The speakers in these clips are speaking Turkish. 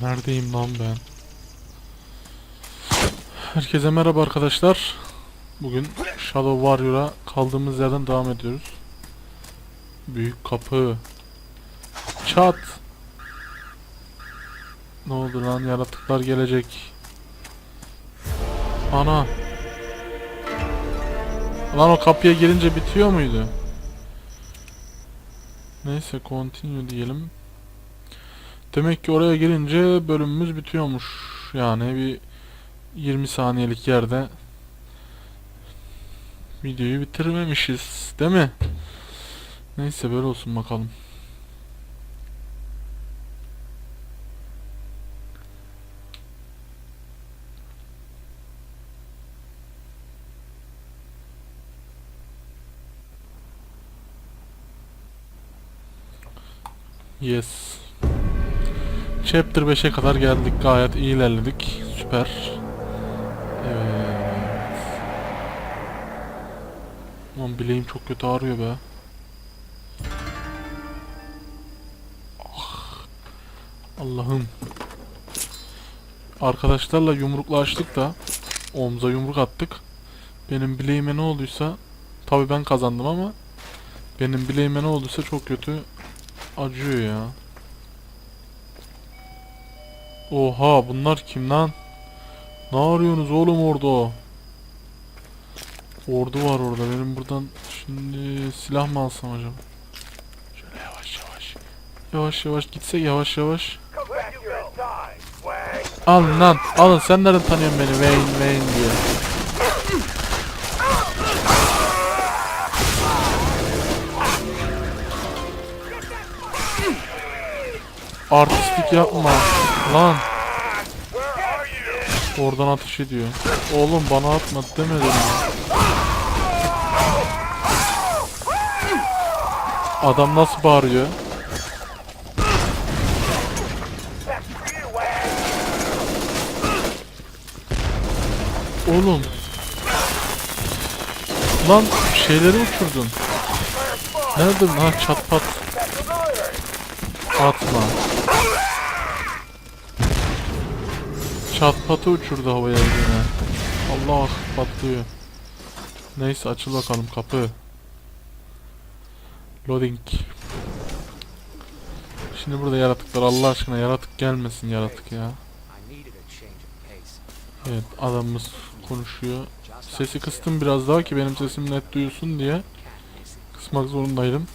Neredeyim lan ben? Herkese merhaba arkadaşlar. Bugün Shadow Warrior'a kaldığımız yerden devam ediyoruz. Büyük kapı. Çat. Ne oldu lan yaratıklar gelecek. Ana. Lan o kapıya girince bitiyor muydu? Neyse continue diyelim. Demek ki oraya girince bölümümüz bitiyormuş. Yani bir 20 saniyelik yerde videoyu bitirmemişiz. Değil mi? Neyse böyle olsun bakalım. Yes. Chapter 5'e kadar geldik. Gayet iyi ilerledik. Süper. Evet. Aman bileğim çok kötü ağrıyor be. Ah. Allah'ım. Arkadaşlarla yumruklaştık da omza yumruk attık. Benim bileğime ne olduysa tabii ben kazandım ama benim bileğime ne olduysa çok kötü acıyor ya. Oha bunlar kim lan? Ne arıyorsunuz oğlum orada? Ordu var orada. Benim buradan şimdi silah mı alsam acaba? Şöyle yavaş yavaş. Yavaş yavaş gitsek yavaş yavaş. Alın lan. Alın sen nereden tanıyorsun beni? Wayne Wayne diye. Artistlik yapma. Lan. Oradan ateş ediyor. Oğlum bana atma demedim mi? Adam nasıl bağırıyor? Oğlum. Lan şeyleri uçurdun. Nerede? Ha çat pat. Atma. Çat patı uçurdu havaya yine. Allah patlıyor. Neyse açıl bakalım kapı. Loading. Şimdi burada yaratıklar Allah aşkına yaratık gelmesin yaratık ya. Evet adamımız konuşuyor. Sesi kıstım biraz daha ki benim sesim net duyulsun diye. Kısmak zorundaydım.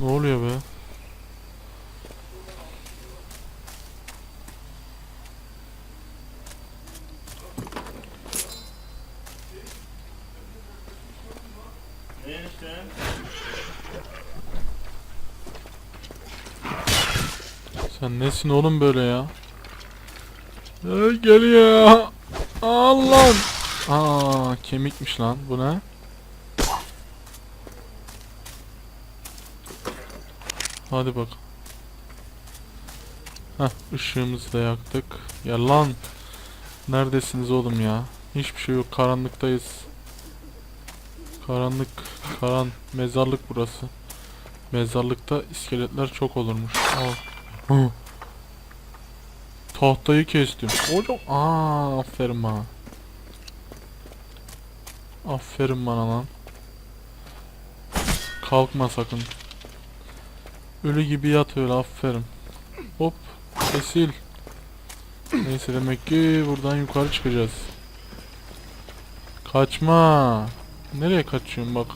Ne oluyor be? Sen nesin oğlum böyle ya? Ee, geliyor. Allah. Aa kemikmiş lan. Bu ne? Hadi bak. Heh ışığımızı da yaktık. Ya lan. Neredesiniz oğlum ya? Hiçbir şey yok. Karanlıktayız. Karanlık. Karan. Mezarlık burası. Mezarlıkta iskeletler çok olurmuş. Al. Tahtayı kestim. Hocam. Aa, aferin bana. Aferin bana lan. Kalkma sakın. Ölü gibi yat öyle aferin. Hop. Kesil. Neyse demek ki buradan yukarı çıkacağız. Kaçma. Nereye kaçıyorsun bak.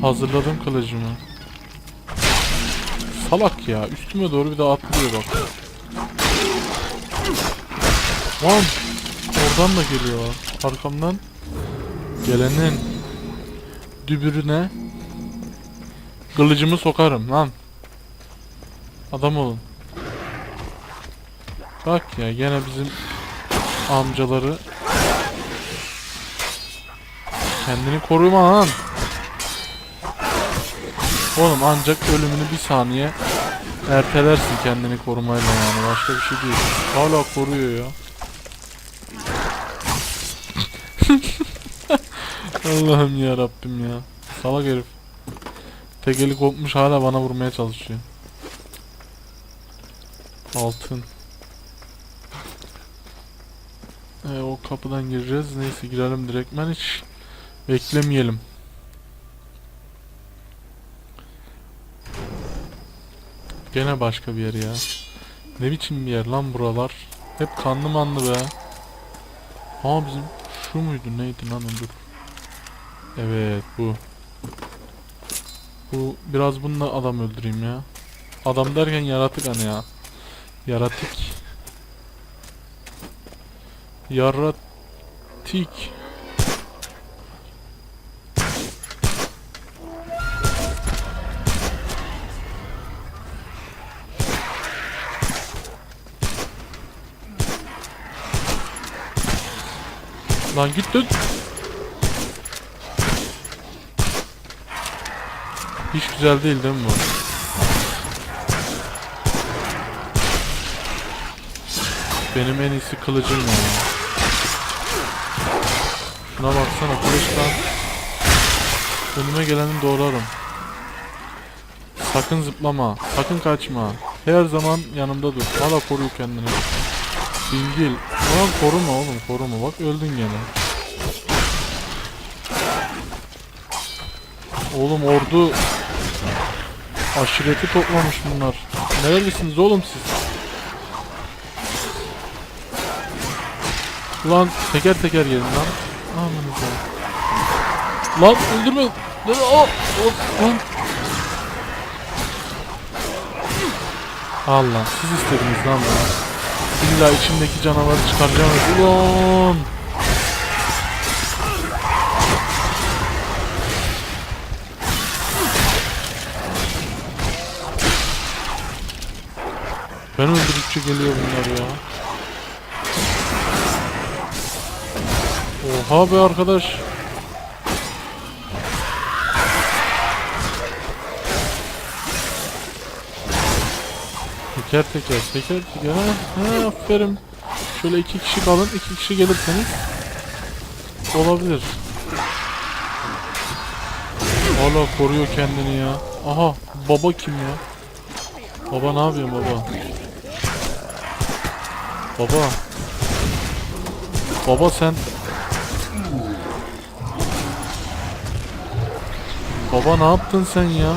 Hazırladım kılıcımı. Salak ya. Üstüme doğru bir daha atlıyor bak. Lan! Oradan da geliyor. Arkamdan gelenin dübürüne kılıcımı sokarım lan. Adam olun. Bak ya gene bizim amcaları kendini koruma lan oğlum ancak ölümünü bir saniye ertelersin kendini korumayla yani başka bir şey değil hala koruyor ya Allah'ım ya Rabbim ya. Salak herif. Tekeli kopmuş hala bana vurmaya çalışıyor. Altın. E, o kapıdan gireceğiz. Neyse girelim direktmen hiç beklemeyelim. Gene başka bir yer ya. Ne biçim bir yer lan buralar? Hep kanlı manlı be. Ha bizim şu muydu neydi lan dur. Evet bu. Bu biraz bununla adam öldüreyim ya. Adam derken yaratık hani ya. Yaratık. Yaratık. Lan git dön. Hiç güzel değil değil mi bu? Benim en iyisi kılıcım ya. Şuna baksana kılıçtan. Önüme geleni doğrarım. Sakın zıplama. Sakın kaçma. Her zaman yanımda dur. Hala koruyor kendini. Dingil. Ulan koruma oğlum koruma. Bak öldün gene. Oğlum ordu aşireti toplamış bunlar. Nerelisiniz oğlum siz? Ulan teker teker gelin lan. Amanıza. Lan öldürme. Lan, aa, o- lan. Allah siz istediniz lan bunu. İlla içimdeki canavarı çıkaracağım. Ulan. Ben öldürdükçe geliyor bunlar ya. Oha be arkadaş. Teker teker teker teker ha, ha aferin. Şöyle iki kişi kalın iki kişi gelirseniz olabilir. Hala koruyor kendini ya. Aha baba kim ya? Baba ne yapıyorsun baba? Baba. Baba sen Baba ne yaptın sen ya?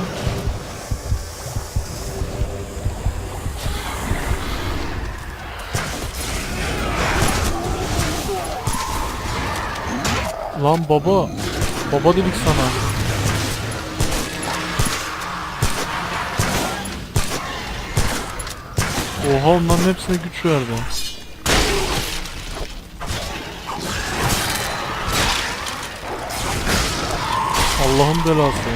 Lan baba. Baba dedik sana. Oha onların hepsine güç verdi. Allah'ın belası.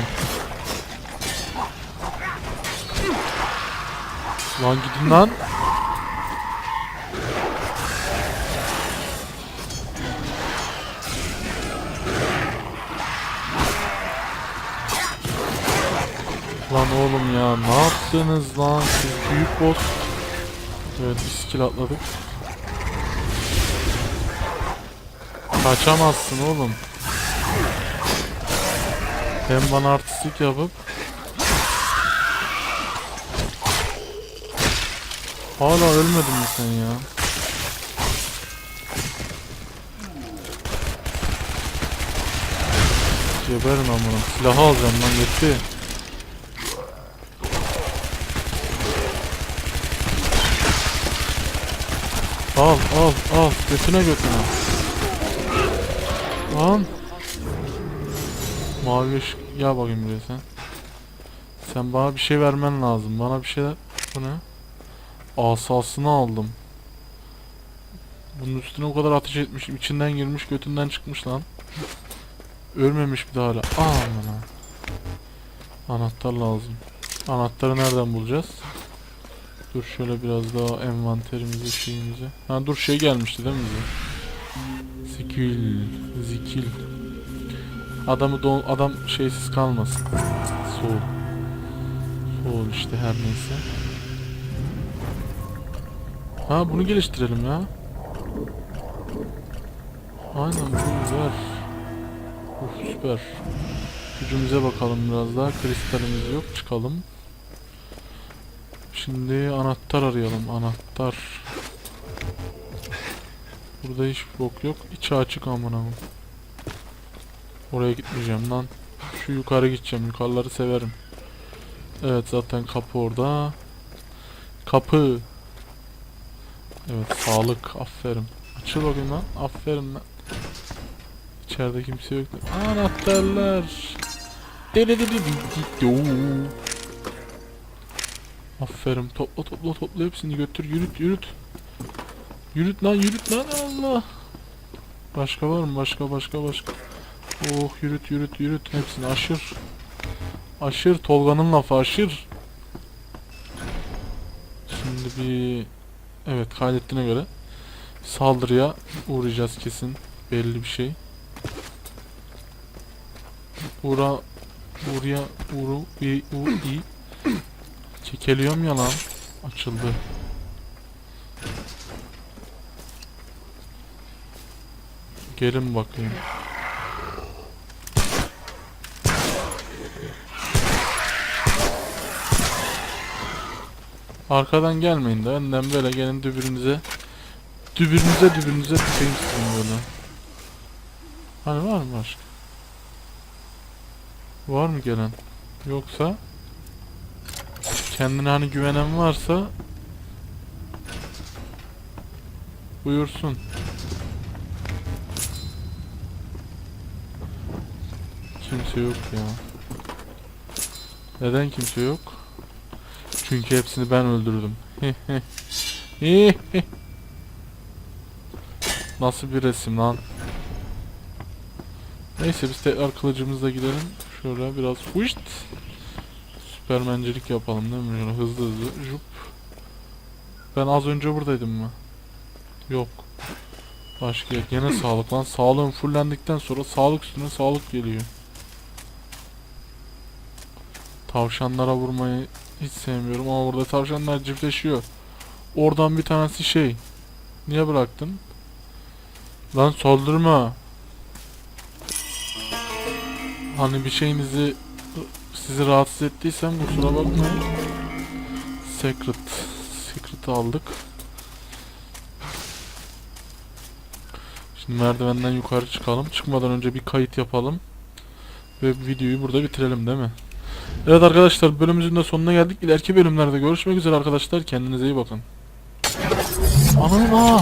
Lan gidin lan. Lan oğlum ya ne yaptınız lan siz büyük boss. Evet bir skill atladık. Kaçamazsın oğlum. Hem bana artistlik yapıp Hala ölmedin mi sen ya? Geberin amına. Silahı alacağım lan yetti. Al al al götüne götüne. Lan. Mavi ışık ya bakayım buraya sen. Sen bana bir şey vermen lazım. Bana bir şeyler. Bu ne? Asasını aldım. Bunun üstüne o kadar ateş etmişim. içinden girmiş götünden çıkmış lan. Ölmemiş bir daha hala. Aman ha. Anahtar lazım. Anahtarı nereden bulacağız? Dur şöyle biraz daha envanterimizi şeyimizi. Ha dur şey gelmişti değil mi bize? Zikil. Zikil. Adamı don adam şeysiz kalmasın. Soğuk. Soğuk işte her neyse. Ha bunu geliştirelim ya. Aynen bu güzel. Uf süper. Gücümüze bakalım biraz daha. Kristalimiz yok. Çıkalım. Şimdi anahtar arayalım. Anahtar. Burada hiç bok yok. İçi açık amına. Oraya gitmeyeceğim lan. Şu yukarı gideceğim. Yukarıları severim. Evet zaten kapı orada. Kapı. Evet sağlık. Aferin. Açıl bakayım lan. Aferin lan. İçeride kimse yok. Anahtarlar. Dededededededoo. Aferin. Topla topla topla hepsini götür. Yürüt yürüt. Yürüt lan yürüt lan Allah. Başka var mı? Başka başka başka. Oh yürüt yürüt yürüt. Hepsini aşır. Aşır. Tolga'nın lafı aşır. Şimdi bir... Evet kaydettiğine göre saldırıya uğrayacağız kesin. Belli bir şey. Uğra... Uğraya... Uğru... İ... Çekeliyorum ya lan. Açıldı. Gelin bakayım. Arkadan gelmeyin de önden böyle gelin dübürünüze. Dübürünüze dübürünüze tükeyim sizin böyle. Hani var mı başka? Var mı gelen? Yoksa kendine hani güvenen varsa buyursun. Kimse yok ya. Neden kimse yok? Çünkü hepsini ben öldürdüm. Nasıl bir resim lan? Neyse biz tekrar kılıcımızla gidelim. Şöyle biraz huşt. Süpermencilik yapalım değil mi? Şöyle hızlı hızlı. Jup. Ben az önce buradaydım mı? Yok. Başka yok. Yine sağlık lan. Sağlığım fullendikten sonra sağlık üstüne sağlık geliyor. Tavşanlara vurmayı hiç sevmiyorum ama burada tavşanlar çiftleşiyor. Oradan bir tanesi şey. Niye bıraktın? Lan saldırma. Hani bir şeyinizi sizi rahatsız ettiysem kusura bakmayın. Secret. Secret'ı aldık. Şimdi merdivenden yukarı çıkalım. Çıkmadan önce bir kayıt yapalım. Ve videoyu burada bitirelim değil mi? Evet arkadaşlar bölümümüzün de sonuna geldik. İleriki bölümlerde görüşmek üzere arkadaşlar. Kendinize iyi bakın. Ananın aa!